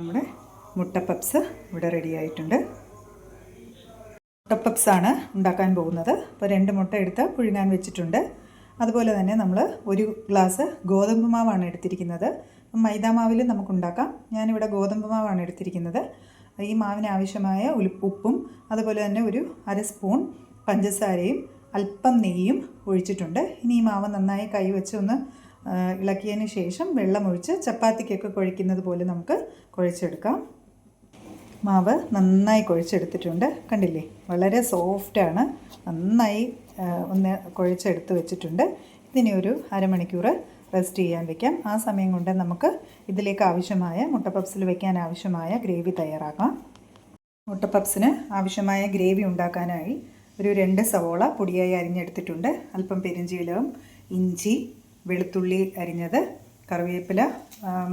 നമ്മുടെ മുട്ട പപ്സ് ഇവിടെ റെഡി ആയിട്ടുണ്ട്. മുട്ട പപ്സാണ് ഉണ്ടാക്കാൻ പോകുന്നത്. അപ്പോൾ രണ്ട് മുട്ട എടുത്ത് പുഴുങ്ങാൻ വെച്ചിട്ടുണ്ട്. അതുപോലെ തന്നെ നമ്മൾ ഒരു ഗ്ലാസ് ഗോതമ്പ് മാവാണ് എടുത്തിരിക്കുന്നത്. മൈദാ മാവിൽ നമുക്കുണ്ടാക്കാം ഞാനിവിടെ ഗോതമ്പ് മാവാണ് എടുത്തിരിക്കുന്നത്. ഈ മാവിന് ആവശ്യമായ ഉപ്പും അതുപോലെ തന്നെ ഒരു അര സ്പൂൺ പഞ്ചസാരയും അല്പം നെയ്യും ഒഴിച്ചിട്ടുണ്ട്. ഇനി ഈ മാവ് നന്നായി കൈവച്ച് ഒന്ന് ആ, ഇളക്കിയതിന് ശേഷം വെള്ളമൊഴിച്ച് ചപ്പാത്തിക്കൊക്കെ കുഴയ്ക്കുന്നത് പോലെ നമുക്ക് കുഴച്ചെടുക്കാം. മാവ് നന്നായി കുഴച്ചെടുത്തിട്ടുണ്ട്. കണ്ടില്ലേ? വളരെ സോഫ്റ്റാണ്. നന്നായി ഒന്ന് കുഴച്ചെടുത്ത് വെച്ചിട്ടുണ്ട്. ഇതിനെ ഒരു അരമണിക്കൂർ റെസ്റ്റ് ചെയ്യാൻ വെക്കാം. ആ സമയം കൊണ്ട് നമുക്ക് ഇതിലേക്ക് ആവശ്യമായ മുട്ട പപ്സിൽ വെക്കാൻ ആവശ്യമായ ഗ്രേവി തയ്യാറാക്കാം. മുട്ട പപ്സിന് ആവശ്യമായ ഗ്രേവി ഉണ്ടാക്കാനായി ഒരു രണ്ട് സവോള പൊടിയായി അരിഞ്ഞെടുത്തിട്ടുണ്ട്. അല്പം പെരിഞ്ചീലകം ഇഞ്ചി വെളുത്തുള്ളി അരിഞ്ഞത് കറിവേപ്പില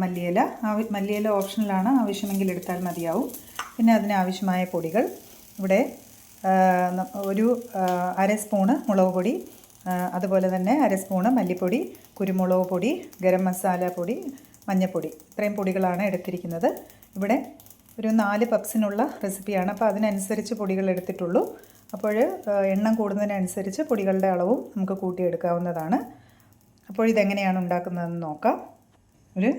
മല്ലിയില. മല്ലിയില ഓപ്ഷനിലാണ് ആവശ്യമെങ്കിൽ എടുത്താൽ മതിയാവും. പിന്നെ അതിനാവശ്യമായ പൊടികൾ. ഇവിടെ ഒരു അര സ്പൂണ് മുളക് പൊടി അതുപോലെ തന്നെ അര സ്പൂണ് മല്ലിപ്പൊടി കുരുമുളക് പൊടി ഗരം മസാല പൊടി മഞ്ഞൾപ്പൊടി ഇത്രയും പൊടികളാണ് എടുത്തിരിക്കുന്നത്. ഇവിടെ ഒരു നാല് പപ്സിനുള്ള റെസിപ്പിയാണ്. അപ്പോൾ അതിനനുസരിച്ച് പൊടികൾ എടുത്തിട്ടുള്ളൂ. അപ്പോൾ എണ്ണം കൂടുന്നതിനനുസരിച്ച് പൊടികളുടെ അളവും നമുക്ക് കൂട്ടിയെടുക്കാവുന്നതാണ്. അപ്പോൾ ഇതെങ്ങനെയാണ് ഉണ്ടാക്കുന്നതെന്ന് നോക്കാം. ഒരു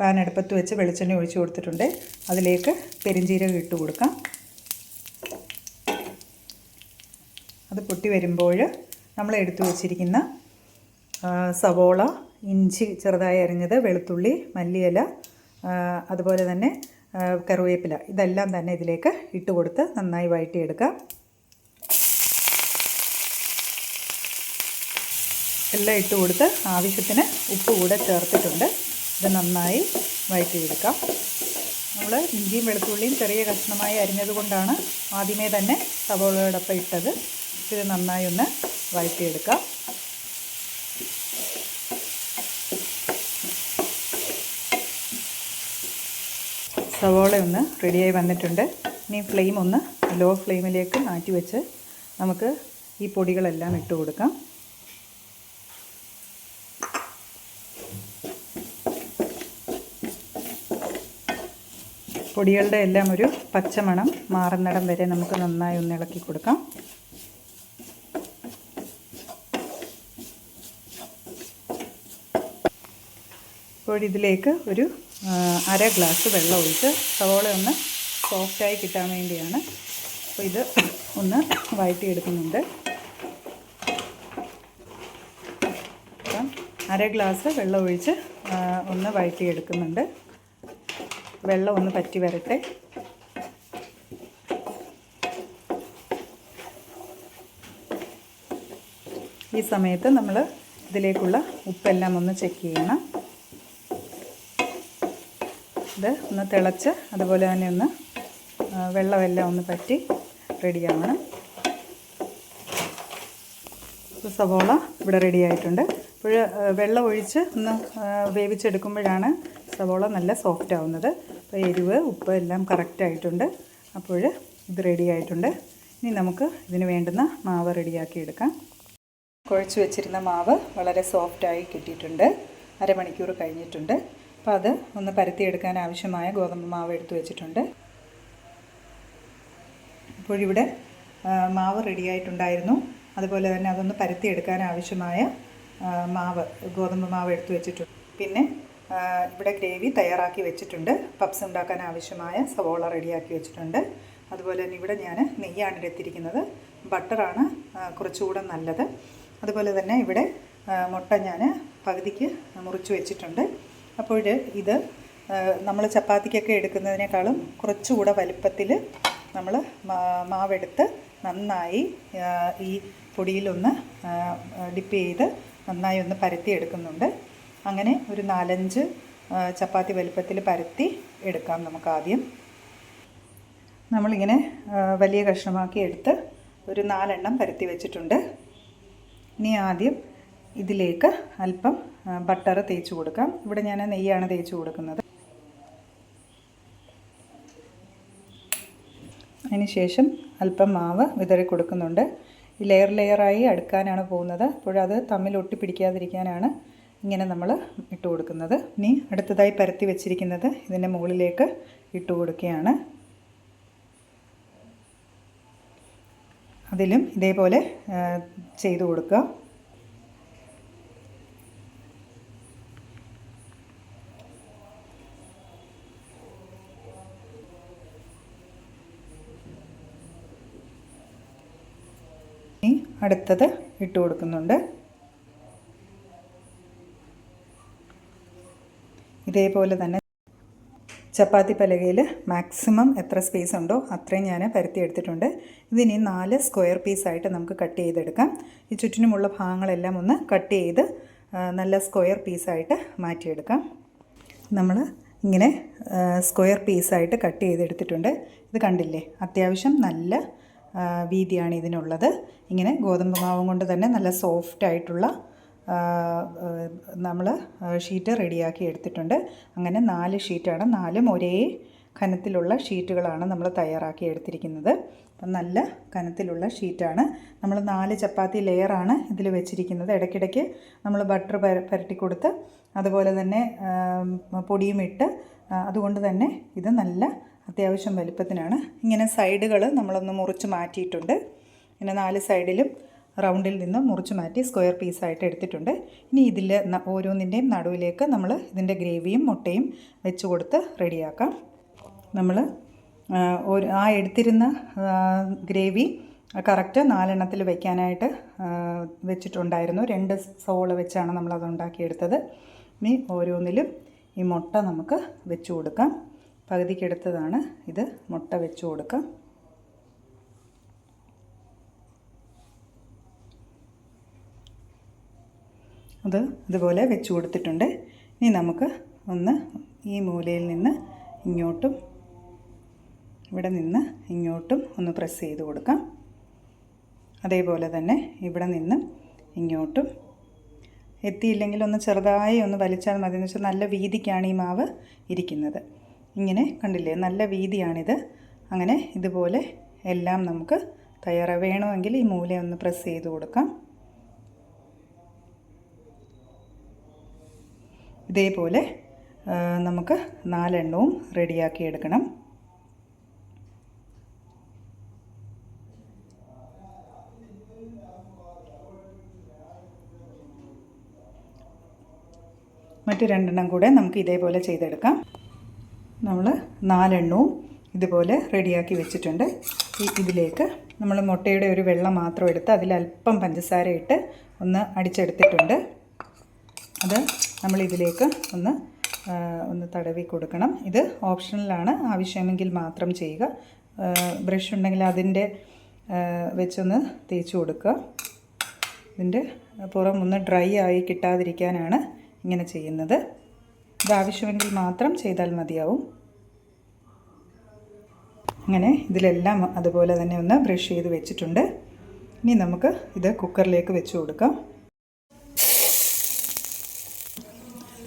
പാൻ അടുപ്പത്ത് വെച്ച് വെളിച്ചെണ്ണ ഒഴിച്ചു കൊടുത്തിട്ടുണ്ട്. അതിലേക്ക് പെരിഞ്ചീരകം ഇട്ട് കൊടുക്കാം. അത് പൊട്ടി വരുമ്പോൾ നമ്മൾ എടുത്തു വച്ചിരിക്കുന്ന സവോള ഇഞ്ചി ചെറുതായി അരിഞ്ഞത് വെളുത്തുള്ളി മല്ലിയില അതുപോലെ തന്നെ കറിവേപ്പില. ഇതെല്ലാം തന്നെ ഇതിലേക്ക് ഇട്ട് കൊടുത്ത് നന്നായി വഴറ്റിയെടുക്കാം. എല്ലാം ഇട്ട് കൊടുത്ത് ആവശ്യത്തിന് ഉപ്പ് കൂടെ ചേർത്തിട്ടുണ്ട്. ഇത് നന്നായി വഴറ്റിയെടുക്കാം. നമ്മൾ ഇഞ്ചിയും വെളുത്തുള്ളിയും ചെറിയ കഷ്ണമായി അരിഞ്ഞത് കൊണ്ടാണ് ആദ്യമേ തന്നെ സവോളയോടൊപ്പം ഇട്ടത്. ഇത് നന്നായി ഒന്ന് വഴറ്റിയെടുക്കാം. സവോള ഒന്ന് റെഡിയായി വന്നിട്ടുണ്ട്. ഇനി ഫ്ലെയിം ഒന്ന് ലോ ഫ്ലെയിമിലേക്ക് മാറ്റി വെച്ച് നമുക്ക് ഈ പൊടികളെല്ലാം ഇട്ട് കൊടുക്കാം. പൊടികളുടെ എല്ലാം ഒരു പച്ചമണം മാറുന്നിടം വരെ നമുക്ക് നന്നായി ഒന്ന് ഇളക്കി കൊടുക്കാം. ഇപ്പോൾ ഇതിലേക്ക് ഒരു അര ഗ്ലാസ് വെള്ളം ഒഴിച്ച് സവോള ഒന്ന് സോഫ്റ്റായി കിട്ടാൻ വേണ്ടിയാണ് അപ്പോൾ ഇത് ഒന്ന് വഴറ്റിയെടുക്കുന്നുണ്ട്. അപ്പം അര ഗ്ലാസ് വെള്ളം ഒഴിച്ച് ഒന്ന് വഴറ്റിയെടുക്കുന്നുണ്ട്. വെള്ളം ഒന്ന് പറ്റി വരട്ടെ. ഈ സമയത്ത് നമ്മൾ ഇതിലേക്കുള്ള ഉപ്പെല്ലാം ഒന്ന് ചെക്ക് ചെയ്യണം. ഇത് ഒന്ന് തിളച്ച് അതുപോലെ തന്നെ ഒന്ന് വെള്ളമെല്ലാം ഒന്ന് പറ്റി റെഡിയാവണം. സവോള ഇവിടെ റെഡി ആയിട്ടുണ്ട്. ഇപ്പോൾ വെള്ളം ഒഴിച്ച് ഒന്ന് വേവിച്ചെടുക്കുമ്പോഴാണ് സവോള നല്ല സോഫ്റ്റ് ആവുന്നത്. അപ്പോൾ എരിവ് ഉപ്പ് എല്ലാം കറക്റ്റായിട്ടുണ്ട് അപ്പോൾ ഇത് റെഡി ആയിട്ടുണ്ട്. ഇനി നമുക്ക് ഇതിന് വേണ്ടുന്ന മാവ് റെഡിയാക്കി എടുക്കാം. കുഴച്ച് വെച്ചിരുന്ന മാവ് വളരെ സോഫ്റ്റായി കിട്ടിയിട്ടുണ്ട്. അരമണിക്കൂർ കഴിഞ്ഞിട്ടുണ്ട്. അപ്പോൾ അത് ഒന്ന് പരത്തിയെടുക്കാൻ ആവശ്യമായ ഗോതമ്പ് മാവ് എടുത്തു വെച്ചിട്ടുണ്ട്. അപ്പോഴിവിടെ ഇവിടെ മാവ് റെഡിയായിട്ടുണ്ടായിരുന്നു അതുപോലെ തന്നെ അതൊന്ന് പരത്തിയെടുക്കാൻ ആവശ്യമായ മാവ് ഗോതമ്പ് മാവ് എടുത്തു വെച്ചിട്ടുണ്ട്. പിന്നെ ഇവിടെ ഗ്രേവി തയ്യാറാക്കി വെച്ചിട്ടുണ്ട്. പപ്സ് ഉണ്ടാക്കാൻ ആവശ്യമായ സവോള റെഡിയാക്കി വെച്ചിട്ടുണ്ട്. അതുപോലെ തന്നെ ഇവിടെ ഞാൻ നെയ്യാണ് എടുത്തിരിക്കുന്നത്. ബട്ടറാണ് കുറച്ചുകൂടെ നല്ലത്. അതുപോലെ തന്നെ ഇവിടെ മുട്ട ഞാൻ പകുതിക്ക് മുറിച്ച് വെച്ചിട്ടുണ്ട്. അപ്പോൾ ഇത് നമ്മൾ ചപ്പാത്തിക്കൊക്കെ എടുക്കുന്നതിനേക്കാളും കുറച്ചുകൂടെ വലുപ്പത്തിൽ നമ്മൾ മാവെടുത്ത് നന്നായി ഈ പൊടിയിലൊന്ന് ഡിപ്പ് ചെയ്ത് നന്നായി ഒന്ന് പരത്തി എടുക്കുന്നുണ്ട്. അങ്ങനെ ഒരു നാലഞ്ച് ചപ്പാത്തി വലുപ്പത്തിൽ പരത്തി എടുക്കാം നമുക്ക് ആദ്യം നമ്മളിങ്ങനെ വലിയ കഷ്ണമാക്കി എടുത്ത് ഒരു നാലെണ്ണം പരത്തി വെച്ചിട്ടുണ്ട്. ഇനി ആദ്യം ഇതിലേക്ക് അല്പം ബട്ടർ തേച്ച് കൊടുക്കാം. ഇവിടെ ഞാൻ നെയ്യാണ് തേച്ച് കൊടുക്കുന്നത്. അതിനുശേഷം അല്പം മാവ് വിതറി കൊടുക്കുന്നുണ്ട്. ലെയർ ലെയറായി അടുക്കാനാണ് പോകുന്നത്. അപ്പോഴത് തമ്മിൽ ഒട്ടിപ്പിടിക്കാതിരിക്കാനാണ് ഇങ്ങനെ നമ്മൾ ഇട്ട് കൊടുക്കുന്നത്. ഇനി അടുത്തതായി പരത്തി വെച്ചിരിക്കുന്നത് ഇതിന്റെ മുകളിലേക്ക് ഇട്ട് കൊടുക്കുകയാണ്. അതിലും ഇതേപോലെ ചെയ്തു കൊടുക്കുക. അടുത്തത് ഇട്ട് കൊടുക്കുന്നുണ്ട്. ഇതേപോലെ തന്നെ ചപ്പാത്തി പലകയിൽ മാക്സിമം എത്ര സ്പേസ് ഉണ്ടോ അത്രയും ഞാൻ പരത്തി എടുത്തിട്ടുണ്ട്. ഇതിനി നാല് സ്ക്വയർ പീസായിട്ട് നമുക്ക് കട്ട് ചെയ്തെടുക്കാം. ഈ ചുറ്റിനുമുള്ള ഭാഗങ്ങളെല്ലാം ഒന്ന് കട്ട് ചെയ്ത് നല്ല സ്ക്വയർ പീസായിട്ട് മാറ്റിയെടുക്കാം. നമ്മൾ ഇങ്ങനെ സ്ക്വയർ പീസായിട്ട് കട്ട് ചെയ്തെടുത്തിട്ടുണ്ട്. ഇത് കണ്ടില്ലേ? അത്യാവശ്യം നല്ല വീതിയാണ് ഇതിനുള്ളത്. ഇങ്ങനെ ഗോതമ്പ് മാവും കൊണ്ട് തന്നെ നല്ല സോഫ്റ്റ് ആയിട്ടുള്ള നമ്മൾ ഷീറ്റ് റെഡിയാക്കി എടുത്തിട്ടുണ്ട്. അങ്ങനെ നാല് ഷീറ്റാണ്. നാലും ഒരേ കനത്തിലുള്ള ഷീറ്റുകളാണ് നമ്മൾ തയ്യാറാക്കി എടുത്തിരിക്കുന്നത്. അപ്പം നല്ല കനത്തിലുള്ള ഷീറ്റാണ്. നമ്മൾ നാല് ചപ്പാത്തി ലെയറാണ് ഇതിൽ വെച്ചിരിക്കുന്നത്. ഇടയ്ക്കിടയ്ക്ക് നമ്മൾ ബട്ടർ പുരട്ടി കൊടുത്ത് അതുപോലെ തന്നെ പൊടിയും ഇട്ട് അതുകൊണ്ട് തന്നെ ഇത് നല്ല അത്യാവശ്യം വലുപ്പത്തിനാണ്. ഇങ്ങനെ സൈഡുകൾ നമ്മളൊന്ന് മുറിച്ച് മാറ്റിയിട്ടുണ്ട്. ഇങ്ങനെ നാല് സൈഡിലും റൗണ്ടിൽ നിന്ന് മുറിച്ച് മാറ്റി സ്ക്വയർ പീസായിട്ട് എടുത്തിട്ടുണ്ട്. ഇനി ഇതിൽ ഓരോന്നിന്റെയും നടുവിലേക്ക് നമ്മൾ ഇതിന്റെ ഗ്രേവിയും മുട്ടയും വെച്ച് കൊടുത്ത് റെഡിയാക്കാം. നമ്മൾ ഒരു ആ എടുത്തിരുന്ന ഗ്രേവി കറക്റ്റ് നാലെണ്ണത്തിൽ വയ്ക്കാനായിട്ട് വെച്ചിട്ടുണ്ടായിരുന്നു. രണ്ട് സോൾ വെച്ചാണ് നമ്മളത് ഉണ്ടാക്കിയെടുത്തത്. ഇനി ഓരോന്നിലും ഈ മുട്ട നമുക്ക് വെച്ച് കൊടുക്കാം. പകുതിക്കെടുത്തതാണ് ഇത് മുട്ട വെച്ച് കൊടുക്കാം. അത് ഇതുപോലെ വെച്ച് കൊടുത്തിട്ടുണ്ട്. ഇനി നമുക്ക് ഒന്ന് ഈ മൂലയിൽ നിന്ന് ഇങ്ങോട്ടും ഇവിടെ നിന്ന് ഇങ്ങോട്ടും ഒന്ന് പ്രസ് ചെയ്ത് കൊടുക്കാം. അതേപോലെ തന്നെ ഇവിടെ നിന്ന് ഇങ്ങോട്ടും. എത്തിയില്ലെങ്കിൽ ഒന്ന് ചെറുതായി ഒന്ന് വലിച്ചാൽ മതി എന്ന് വെച്ചാൽ നല്ല വീതിക്കാണ് ഈ മാവ് ഇരിക്കുന്നത്. ഇങ്ങനെ കണ്ടില്ലേ? നല്ല വീതിയാണിത്. അങ്ങനെ ഇതുപോലെ എല്ലാം നമുക്ക് തയ്യാറ വേണമെങ്കിൽ ഈ മൂല ഒന്ന് പ്രസ് ചെയ്ത് കൊടുക്കാം. ഇതേപോലെ നമുക്ക് നാലെണ്ണവും റെഡിയാക്കി എടുക്കണം. മറ്റു രണ്ടെണ്ണം കൂടെ നമുക്ക് ഇതേപോലെ ചെയ്തെടുക്കാം. നമ്മൾ നാലെണ്ണവും ഇതുപോലെ റെഡിയാക്കി വെച്ചിട്ടുണ്ട്. ഇതിലേക്ക് നമ്മൾ മുട്ടയുടെ ഒരു വെള്ളം മാത്രം എടുത്ത് അതിൽ അല്പം പഞ്ചസാര ഇട്ട് ഒന്ന് അടിച്ചെടുത്തിട്ടുണ്ട്. അത് നമ്മൾ ഇതിലേക്ക് ഒന്ന് ഒന്ന് തടവി കൊടുക്കണം. ഇത് ഓപ്ഷണലാണ് ആവശ്യമെങ്കിൽ മാത്രം ചെയ്യുക. ബ്രഷ് ഉണ്ടെങ്കിൽ അതിന്റെ വെച്ചൊന്ന് തേച്ച് കൊടുക്കുക. ഇതിന്റെ പുറം ഒന്ന് ഡ്രൈ ആയി കിട്ടാതിരിക്കാനാണ് ഇങ്ങനെ ചെയ്യുന്നത്. ഇത് ആവശ്യമെങ്കിൽ മാത്രം ചെയ്താൽ മതിയാവും. അങ്ങനെ ഇതിലെല്ലാം അതുപോലെ തന്നെ ഒന്ന് ബ്രഷ് ചെയ്ത് വെച്ചിട്ടുണ്ട്. ഇനി നമുക്ക് ഇത് കുക്കറിലേക്ക് വെച്ച് കൊടുക്കാം.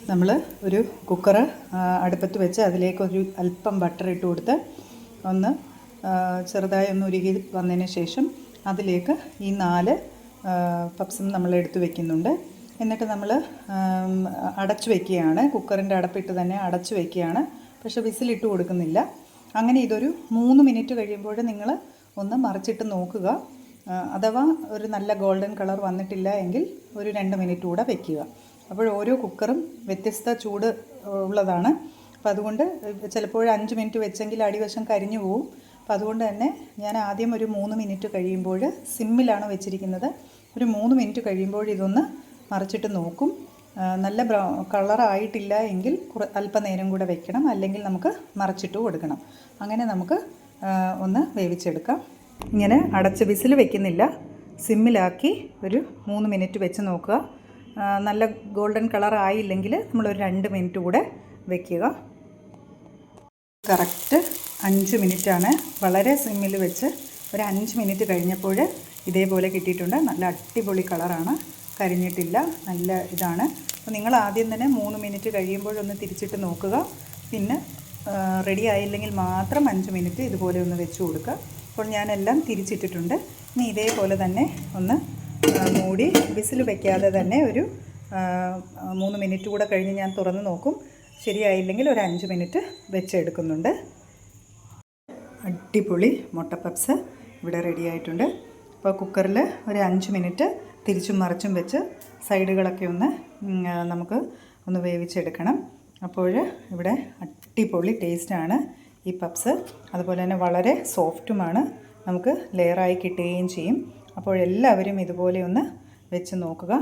നമ്മൾ ഒരു കുക്കർ അടുപ്പത്ത് വെച്ച് അതിലേക്ക് ഒരു അല്പം ബട്ടർ ഇട്ട് കൊടുത്ത് ഒന്ന് ചെറുതായി ഒന്ന് ഉരുകി വന്നതിന് ശേഷം അതിലേക്ക് ഈ നാല് പപ്സും നമ്മൾ എടുത്തു വെക്കുന്നുണ്ട്. എന്നിട്ട് നമ്മൾ അടച്ചു വെക്കുകയാണ്. കുക്കറിന്റെ അടപ്പിട്ട് തന്നെ അടച്ചു വെക്കുകയാണ്. പക്ഷെ വിസിലിട്ട് കൊടുക്കുന്നില്ല. അങ്ങനെ ഇതൊരു മൂന്ന് മിനിറ്റ് കഴിയുമ്പോൾ നിങ്ങൾ ഒന്ന് മറിച്ചിട്ട് നോക്കുക. അഥവാ ഒരു നല്ല ഗോൾഡൻ കളർ വന്നിട്ടില്ല എങ്കിൽ ഒരു രണ്ട് മിനിറ്റ് കൂടെ വെക്കുക. അപ്പോൾ ഓരോ കുക്കറും വ്യത്യസ്ത ചൂട് ഉള്ളതാണ്. അപ്പോൾ അതുകൊണ്ട് ചിലപ്പോൾ അഞ്ച് മിനിറ്റ് വെച്ചെങ്കിൽ അടിവശം കരിഞ്ഞു പോവും. അപ്പോൾ അതുകൊണ്ട് തന്നെ ഞാൻ ആദ്യം ഒരു മൂന്ന് മിനിറ്റ് കഴിയുമ്പോൾ സിമ്മിലാണ് വെച്ചിരിക്കുന്നത്. ഒരു മൂന്ന് മിനിറ്റ് കഴിയുമ്പോൾ ഇതൊന്ന് മറിച്ചിട്ട് നോക്കും. നല്ല ബ്രൗ കളറായിട്ടില്ല എങ്കിൽ കുറ അല്പനേരം കൂടെ വെക്കണം. അല്ലെങ്കിൽ നമുക്ക് മറിച്ചിട്ട് കൊടുക്കണം. അങ്ങനെ നമുക്ക് ഒന്ന് വേവിച്ചെടുക്കാം. ഇങ്ങനെ അടച്ച് വിസിൽ വെക്കുന്നില്ല. സിമ്മിലാക്കി ഒരു മൂന്ന് മിനിറ്റ് വെച്ച് നോക്കുക. നല്ല ഗോൾഡൻ കളർ ആയില്ലെങ്കിൽ നമ്മളൊരു രണ്ട് മിനിറ്റ് കൂടെ വെക്കുക. കറക്റ്റ് അഞ്ച് മിനിറ്റാണ് വളരെ സിമ്മിൽ വെച്ച് ഒരു അഞ്ച് മിനിറ്റ് കഴിഞ്ഞപ്പോൾ ഇതേപോലെ കിട്ടിയിട്ടുണ്ട്. നല്ല അടിപൊളി കളറാണ് കരിഞ്ഞിട്ടില്ല. നല്ല ഇതാണ്. അപ്പോൾ നിങ്ങൾ ആദ്യം തന്നെ മൂന്ന് മിനിറ്റ് കഴിയുമ്പോഴൊന്ന് തിരിച്ചിട്ട് നോക്കുക. പിന്നെ റെഡി ആയില്ലെങ്കിൽ മാത്രം അഞ്ച് മിനിറ്റ് ഇതുപോലെ ഒന്ന് വെച്ച് കൊടുക്കുക. അപ്പോൾ ഞാനെല്ലാം തിരിച്ചിട്ടിട്ടുണ്ട്. ഇനി ഇതേപോലെ തന്നെ ഒന്ന് മൂടി വിസിൽ വയ്ക്കാതെ തന്നെ ഒരു മൂന്ന് മിനിറ്റ് കൂടെ കഴിഞ്ഞ് ഞാൻ തുറന്ന് നോക്കും. ശരിയായില്ലെങ്കിൽ ഒരു അഞ്ച് മിനിറ്റ് വെച്ചെടുക്കുന്നുണ്ട് അടിപൊളി മുട്ടപ്പപ്സ് ഇവിടെ റെഡി ആയിട്ടുണ്ട്. അപ്പോൾ കുക്കറിൽ ഒരു അഞ്ച് മിനിറ്റ് തിരിച്ചും മറിച്ചും വെച്ച് സൈഡുകളൊക്കെ ഒന്ന് നമുക്ക് ഒന്ന് വേവിച്ചെടുക്കണം. അപ്പോൾ ഇവിടെ അടിപൊളി ടേസ്റ്റാണ് ഈ പപ്സ്. അതുപോലെ തന്നെ വളരെ സോഫ്റ്റുമാണ് നമുക്ക് ലെയറായി കിട്ടുകയും ചെയ്യും. അപ്പോൾ എല്ലാവരും ഇതുപോലെ ഒന്ന് വെച്ച് നോക്കുക.